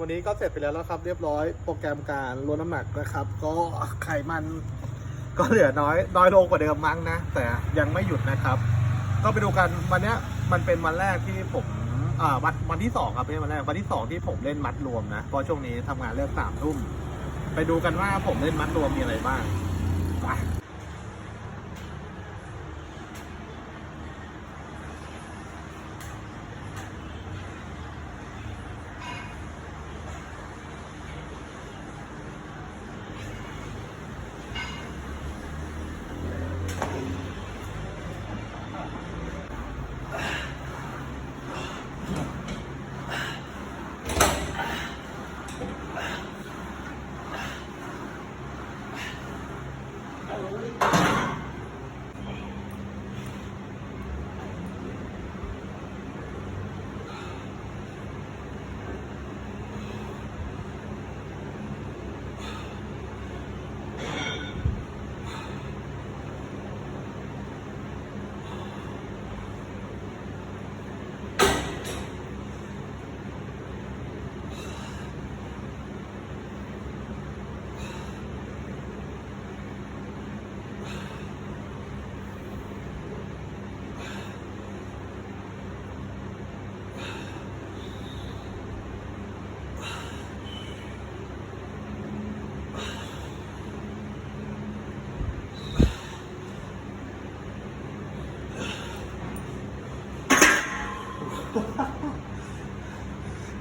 วันนี้ก็เสร็จไปแล้วนะครับ เรียบร้อยโปรแกรมการลดน้ำหนักนะครับ ก็ไขมันก็เหลือน้อยน้อยลงกว่าเดิมมั้งนะ แต่ยังไม่หยุดนะครับ ก็ไปดูกันวันนี้มันเป็นวันแรกที่ผมอ่าวันวันที่สองครับไม่ใช่วันแรกวันที่สองที่ผมเล่นมัดรวมนะเพราะช่วงนี้ทำงานเลิกสามทุ่มไปดูกันว่าผมเล่นมัดรวมมีอะไรบ้างไป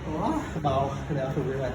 โอ้เบาแล้วถูกไหม